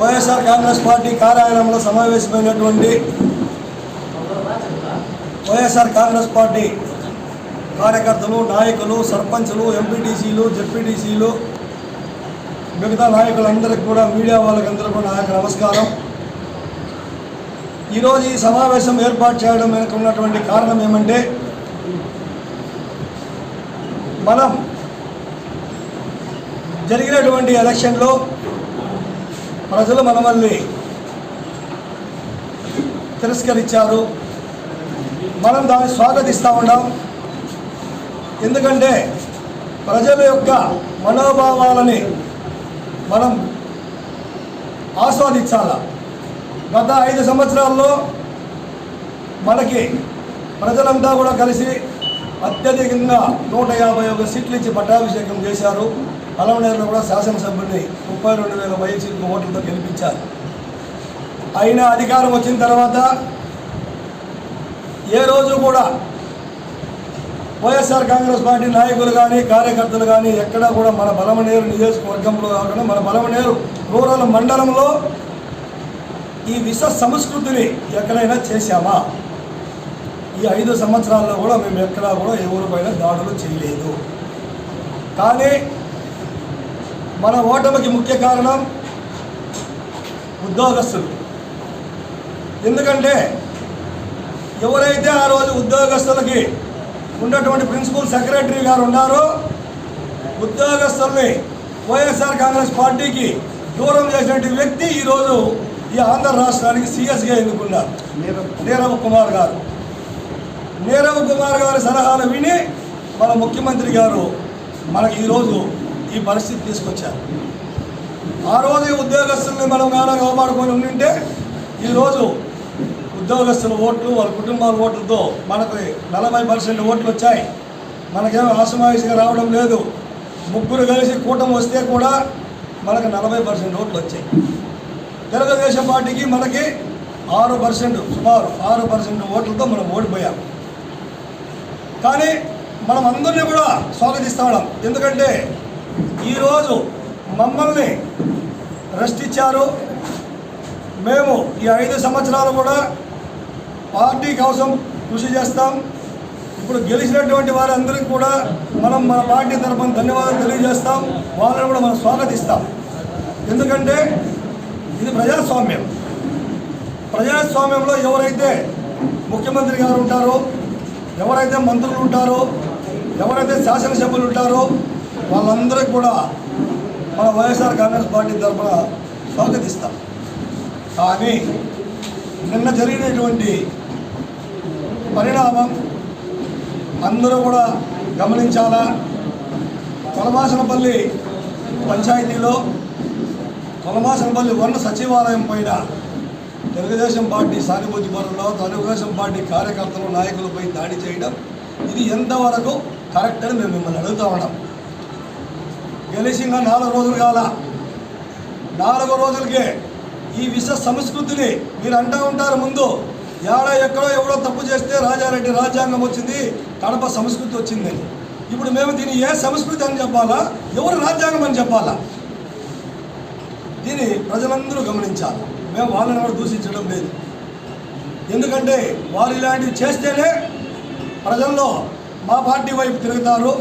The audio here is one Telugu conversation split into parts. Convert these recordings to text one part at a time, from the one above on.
వైఎస్ఆర్ కాంగ్రెస్ పార్టీ కార్యాలయంలో సమావేశమైనటువంటి వైఎస్ఆర్ కాంగ్రెస్ పార్టీ కార్యకర్తలు నాయకులు సర్పంచులు ఎంపీటీసీలు జెడ్పీటీసీలు మిగతా నాయకులందరికీ కూడా మీడియా వాళ్ళకందరూ కూడా నాయకు నమస్కారం. ఈరోజు ఈ సమావేశం ఏర్పాటు చేయడం వెనుక ఉన్నటువంటి కారణం ఏమంటే మనం జరిగినటువంటి ఎలక్షన్లో ప్రజలు మనమల్ని తిరస్కరించారు. మనం దాన్ని స్వాగతిస్తూ ఉన్నాం. ఎందుకంటే ప్రజల యొక్క మనోభావాలని మనం ఆస్వాదించాల. గత ఐదు సంవత్సరాల్లో మనకి ప్రజలంతా కూడా కలిసి అత్యధికంగా నూట యాభై ఒక సీట్లు ఇచ్చి పట్టాభిషేకం చేశారు. అలవనేరులో కూడా శాసనసభ్యుడిని ముప్పై రెండు వేల వైసీపీ ఓట్లతో గెలిపించారు. అయినా అధికారం వచ్చిన తర్వాత ఏ రోజు కూడా వైఎస్ఆర్ కాంగ్రెస్ పార్టీ నాయకులు కానీ కార్యకర్తలు కానీ ఎక్కడా కూడా మన బలమనేరు నియోజకవర్గంలో కాకుండా మన బలమనేరు రూరల్ మండలంలో ఈ విష సంస్కృతిని ఎక్కడైనా చేశామా? ఈ ఐదు సంవత్సరాల్లో కూడా మేము ఎక్కడా కూడా ఎవరిపైన దాడులు చేయలేదు. కానీ మన ఓటమికి ముఖ్య కారణం ఉద్యోగస్తులు. ఎందుకంటే ఎవరైతే ఆ రోజు ఉద్యోగస్తులకి ఉన్నటువంటి ప్రిన్సిపల్ సెక్రటరీ గారు ఉన్నారో ఉద్యోగస్తుల్ని వైఎస్ఆర్ కాంగ్రెస్ పార్టీకి దూరం చేసినటువంటి వ్యక్తి ఈరోజు ఈ ఆంధ్ర రాష్ట్రానికి సీఎస్గా ఎన్నుకున్నారు. నీరవ్ కుమార్ గారు. నీరవ్ కుమార్ గారి సలహాలు విని మన ముఖ్యమంత్రి గారు మనకి ఈరోజు ఈ పరిస్థితి తీసుకొచ్చారు. ఆ రోజు ఉద్యోగస్తుల్ని మనం గాన కాపాడుకొని ఉండింటే ఈరోజు ఉద్యోగస్తుల ఓట్లు వాళ్ళ కుటుంబాల ఓట్లతో మనకు నలభై పర్సెంట్ ఓట్లు వచ్చాయి. మనకేమో ఆసమాయిషిగా రావడం లేదు. ముగ్గురు కలిసి కూటమి వస్తే కూడా మనకు నలభై పర్సెంట్ ఓట్లు వచ్చాయి. తెలుగుదేశం పార్టీకి మనకి ఆరు పర్సెంట్ సుమారు ఆరు పర్సెంట్ ఓట్లతో మనం ఓడిపోయాం. కానీ మనం అందరినీ కూడా స్వాగతిస్తా ఉన్నాం ఎందుకంటే ఈరోజు మమ్మల్ని రెస్ట్ ఇచ్చారు. మేము ఈ ఐదు సంవత్సరాలు కూడా పార్టీ కోసం కృషి చేస్తాం. ఇప్పుడు గెలిచినటువంటి వారందరికీ కూడా మనం మన పార్టీ తరఫున ధన్యవాదాలు తెలియజేస్తాం. వాళ్ళని కూడా మనం స్వాగతిస్తాం. ఎందుకంటే ఇది ప్రజాస్వామ్యం. ప్రజాస్వామ్యంలో ఎవరైతే ముఖ్యమంత్రి గారు ఉంటారో ఎవరైతే మంత్రులు ఉంటారో ఎవరైతే శాసనసభ్యులు ఉంటారో వాళ్ళందరికీ కూడా మన వైఎస్ఆర్ కాంగ్రెస్ పార్టీ తరఫున స్వాగతిస్తాం. కానీ నిన్న జరిగినటువంటి పరిణామం అందరూ కూడా గమనించాలా? కొలమాసనపల్లి పంచాయతీలో కొలమాసనపల్లి వన్ సచివాలయం పైన తెలుగుదేశం పార్టీ సానుభూతి పరుల్లో తెలుగుదేశం పార్టీ కార్యకర్తలు నాయకులపై దాడి చేయడం ఇది ఎంతవరకు కరెక్ట్ అని మేము మిమ్మల్ని అడుగుతా ఉన్నాం. గెలిచిన నాలుగు రోజులు కాల? నాలుగు రోజులకే ఈ విష సంస్కృతిని మీరు అంటూ ఉంటారు ముందు. ఏడ ఎక్కడో ఎవడో తప్పు చేస్తే రాజారెడ్డి రాజ్యాంగం వచ్చింది కడప సంస్కృతి వచ్చిందని. ఇప్పుడు మేము దీన్ని ఏ సంస్కృతి అని చెప్పాలా? ఎవరు రాజ్యాంగం అని చెప్పాలా? దీన్ని ప్రజలందరూ గమనించాలి. మేము వాళ్ళని కూడా దూషించడం లేదు. ఎందుకంటే వారు ఇలాంటివి చేస్తేనే ప్రజల్లో మా పార్టీ వైపు తిరుగుతారు.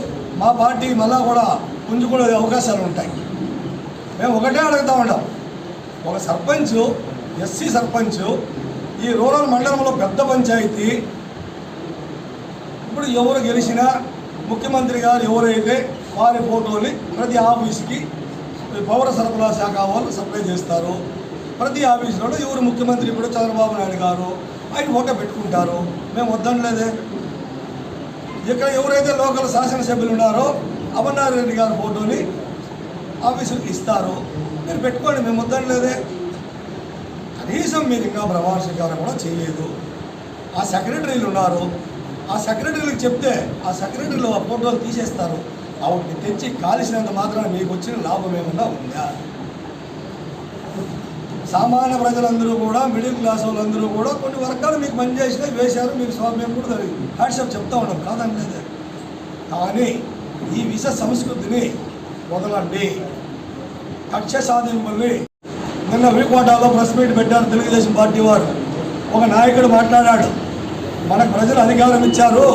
మా పార్టీ మళ్ళా కూడా పుంజుకునే అవకాశాలు ఉంటాయి. మేము ఒకటే అడుగుతా ఉన్నాం. ఒక సర్పంచ్ ఎస్సీ సర్పంచ్ ఈ రూరల్ మండలంలో పెద్ద పంచాయతీ ఇప్పుడు ఎవరు గెలిచినా ముఖ్యమంత్రి గారు ఎవరైతే వారి ఫోటోని ప్రతి ఆఫీస్కి పౌర సరఫరా శాఖ వాళ్ళు సప్లై చేస్తారు. ప్రతి ఆఫీసులో ఎవరు ముఖ్యమంత్రి కూడా చంద్రబాబు నాయుడు గారు ఆయన ఓట పెట్టుకుంటారు. మేము వద్దనలేదే. ఇక్కడ ఎవరైతే లోకల్ శాసనసభ్యులు ఉన్నారో అమర్నాథ్ గారి ఫోటోని ఆఫీసుకి ఇస్తారు. మీరు పెట్టుకోండి మేము వద్దనలేదే. కనీసం మీరు ఇంకా ప్రమాణ స్వీకారం కూడా చేయలేదు. ఆ సెక్రటరీలు ఉన్నారు. ఆ సెక్రటరీలకు చెప్తే ఆ సెక్రటరీలు ఆ ఫోటోలు తీసేస్తారు. వాటిని తెచ్చి కాల్చినంత మాత్రం మీకు వచ్చిన లాభం ఏమన్నా ఉందా? సామాన్య ప్రజలందరూ కూడా మిడిల్ క్లాస్ వాళ్ళందరూ కూడా కొన్ని వర్గాలు మీకు మంచి చేసినా వేశారు మీకు స్వామ్యం కూడా జరిగింది. హ్యాట్సప్ చెప్తా ఉన్నాం కాదంటే కానీ ఈ విష సంస్కృతిని వదలండి. కక్ష సాధింపుల్ని నిన్న వీకోటాలో ప్రెస్ మీట్ పెట్టారు తెలుగుదేశం పార్టీ వారు. ఒక నాయకుడు మాట్లాడాడు మనకు ప్రజలు అధికారం ఇచ్చారు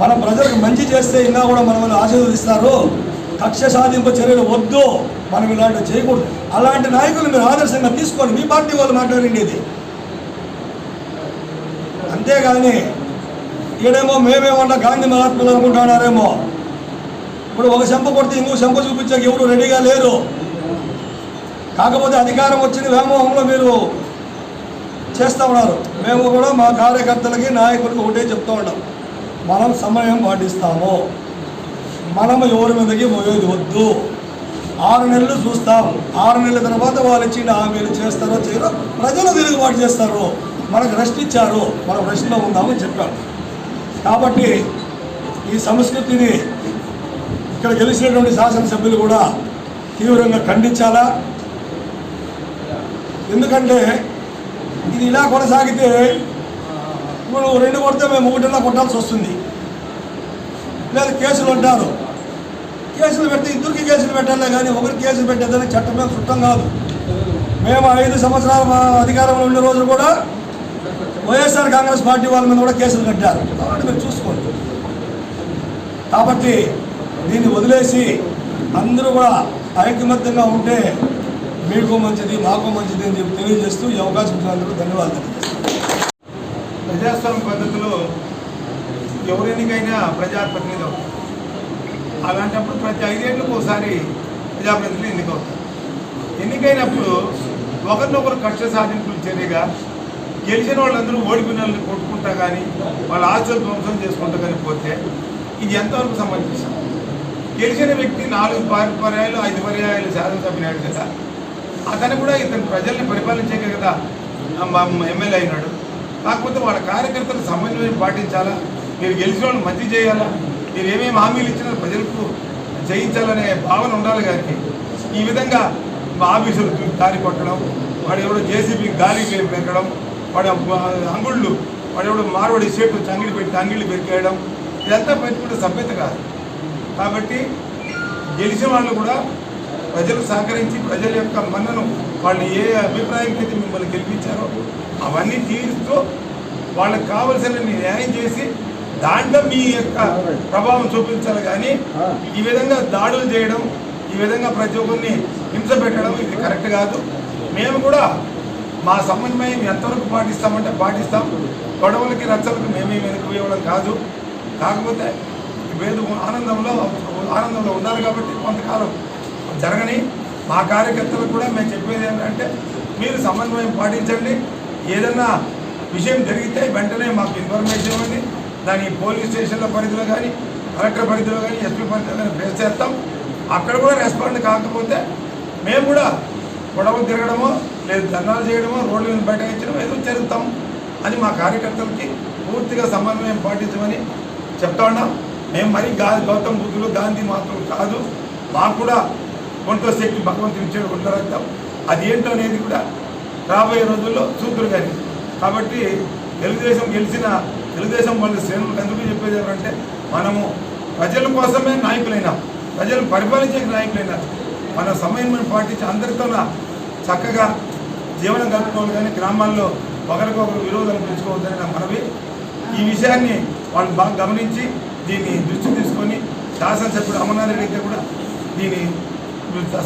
మన ప్రజలకు మంచి చేస్తే ఇంకా కూడా మనల్ని ఆశీర్వదిస్తారు కక్ష సాధింపు చర్యలు వద్దు. మనం ఇలాంటివి చేయకూడదు. అలాంటి నాయకులు మీరు ఆదర్శంగా తీసుకోండి. మీ పార్టీ వాళ్ళు మాట్లాడండి ఇది. అంతేగాని ఈడేమో మేమేమన్నా గాంధీ మహాత్ములు అనుకుంటున్నారేమో. ఇప్పుడు ఒక చెంప కొడితే ఇంకో చెంప చూపించాక ఎవరు రెడీగా లేరు. కాకపోతే అధికారం వచ్చిన వ్యామోహంలో మీరు చేస్తూ ఉన్నారు. మేము కూడా మా కార్యకర్తలకి నాయకులకి ఒకటే చెప్తూ ఉన్నాం. మనం సమయం పాటిస్తాము. మనము ఎవరి మీదకి మోయేది వద్దు. ఆరు నెలలు చూస్తాం. ఆరు నెలల తర్వాత వాళ్ళు ఇచ్చిన హామీలు చేస్తారో చేయరో ప్రజలు తిరుగుబాటు చేస్తారు మనకు రెస్ట్ ఇచ్చారు మనం రెస్ట్లో ఉందామని చెప్పాం. కాబట్టి ఈ సంస్కృతిని ఇక్కడ గెలిచినటువంటి శాసనసభ్యులు కూడా తీవ్రంగా ఖండించాలా? ఎందుకంటే ఇది ఇలా కొనసాగితే ఇప్పుడు రెండు కొడితే మేము ఒకటిన్నా కొట్టాల్సి వస్తుంది. మీద కేసులు ఉంటారు కేసులు పెడితే ఇద్దరికి కేసులు పెట్టాలే కానీ ఒకరికి కేసులు పెట్టేదని చట్టం మీద చుట్టం కాదు. మేము ఐదు సంవత్సరాల మా అధికారంలో ఉండే రోజులు కూడా వైఎస్ఆర్ కాంగ్రెస్ పార్టీ వాళ్ళ మీద కూడా కేసులు కట్టారు. కాబట్టి మీరు చూసుకోండి. కాబట్టి దీన్ని వదిలేసి అందరూ కూడా ఐకమత్యంగా ఉంటే మీకు మంచిది మాకు మంచిది అని చెప్పి తెలియజేస్తూ ఈ అవకాశం ఇచ్చినందుకు ధన్యవాదాలు. ప్రజాస్వామ్య పద్ధతిలో ఎవరెన్నికైనా ప్రజాప్రతినిధి అవుతారు అలాంటప్పుడు ప్రతి ఐదేళ్ళకు ఒకసారి ప్రజాప్రతినిధులు ఎన్నికవుతారు ఎన్నికైనప్పుడు ఒకరినొకరు కక్ష సాధింపులు చర్యగా గెలిచిన వాళ్ళందరూ ఓడిపోయిన వాళ్ళని కొట్టుకుంటా కానీ వాళ్ళ ఆస్తులు ధ్వంసం చేసుకుంటా కానీ పోతే ఇది ఎంతవరకు సంబంధించిన గెలిచిన వ్యక్తి నాలుగు పర్యాయాలు ఐదు పర్యాయాలు శాసనసభ్యునాడు కదా అతను కూడా ఇతను ప్రజల్ని పరిపాలించే కదా ఎమ్మెల్యే అయినాడు. కాకపోతే వాళ్ళ కార్యకర్తలు సమన్వయం పాటించాలా? మీరు గెలిచిన వాళ్ళు మంచి చేయాలా? మీరు ఏమేమి హామీలు ఇచ్చినా ప్రజలకు జయించాలనే భావన ఉండాలి కానీ ఈ విధంగా మా ఆఫీసులు దారి కొట్టడం వాడు ఎవడో జేసీబీ గాలి పెరగడం వాడు అంగుళ్ళు వాడు ఎవడో మార్వాడి వచ్చి అంగిడి పెట్టి అంగిళ్ళు పెరికేయడం ఇదంతా పెట్టుకుంటే సభ్యత కాదు. కాబట్టి గెలిచిన వాళ్ళు కూడా ప్రజలు సహకరించి ప్రజల యొక్క మన్నను వాళ్ళు ఏ అభిప్రాయంకి అయితే మిమ్మల్ని గెలిపించారో అవన్నీ తీరుస్తూ వాళ్ళకి కావలసిన న్యాయం చేసి దాంట్లో మీ యొక్క ప్రభావం చూపించాలి కానీ ఈ విధంగా దాడులు చేయడం ఈ విధంగా ప్రతి ఒక్కరిని హింస పెట్టడం ఇది కరెక్ట్ కాదు. మేము కూడా మా సమన్వయం ఎంతవరకు పాటిస్తామంటే పాటిస్తాం. గొడవలకి రచ్చలకు మేమే వెనుక ఇవ్వడం కాదు. కాకపోతే వేదు ఆనందంలో ఆనందంలో ఉండాలి కాబట్టి కొంతకాలం జరగని మా కార్యకర్తలకు కూడా మేము చెప్పేది ఏంటంటే మీరు సమన్వయం పాటించండి. ఏదన్నా విషయం జరిగితే వెంటనే మాకు ఇన్ఫర్మేషన్ ఇవ్వండి. దాని పోలీస్ స్టేషన్ల పరిధిలో కానీ కలెక్టర్ పరిధిలో కానీ ఎస్పీ పరిధిలో కానీ ఫేస్ చేస్తాం. అక్కడ కూడా రెస్పాండ్ కాకపోతే మేము కూడా గొడవలు తిరగడమో లేదు ధర్నాలు చేయడమో రోడ్ల మీద బయటకించడం ఏదో జరుగుతాం. అని మా కార్యకర్తలకి పూర్తిగా సమన్వయం పాటించమని చెప్తా ఉన్నాం. మేము మరి గా గౌతమ్ బుద్ధులు గాంధీ మాత్రం కాదు. మాకు కూడా ఒంట్లో శక్తి భగవంతుని ఇచ్చాడు ఒంట్లో అది ఏంటో అనేది కూడా రాబోయే రోజుల్లో చూద్దరు కానీ. కాబట్టి తెలుగుదేశం గెలిచిన తెలుగుదేశం వాళ్ళ శ్రేణులు ఎందుకు చెప్పేది ఏమంటే మనము ప్రజల కోసమే నాయకులైనా. ప్రజలు పరిపాలించే నాయకులైనా. మన సమయం పాటించి అందరితో చక్కగా జీవనం గడుపుకోవాలి కానీ గ్రామాల్లో ఒకరికొకరు విరోధాలు పెంచుకోవద్దని నా మనవి. ఈ విషయాన్ని వాళ్ళు బాగా గమనించి దీన్ని దృష్టి తీసుకొని శాసనసభ్యుడు అమర్నాథ్ రెడ్డి అయితే కూడా దీన్ని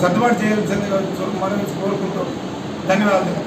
సర్దుబాటు చేయాల్సిందిగా మనం కోరుకుంటూ ధన్యవాదాలు.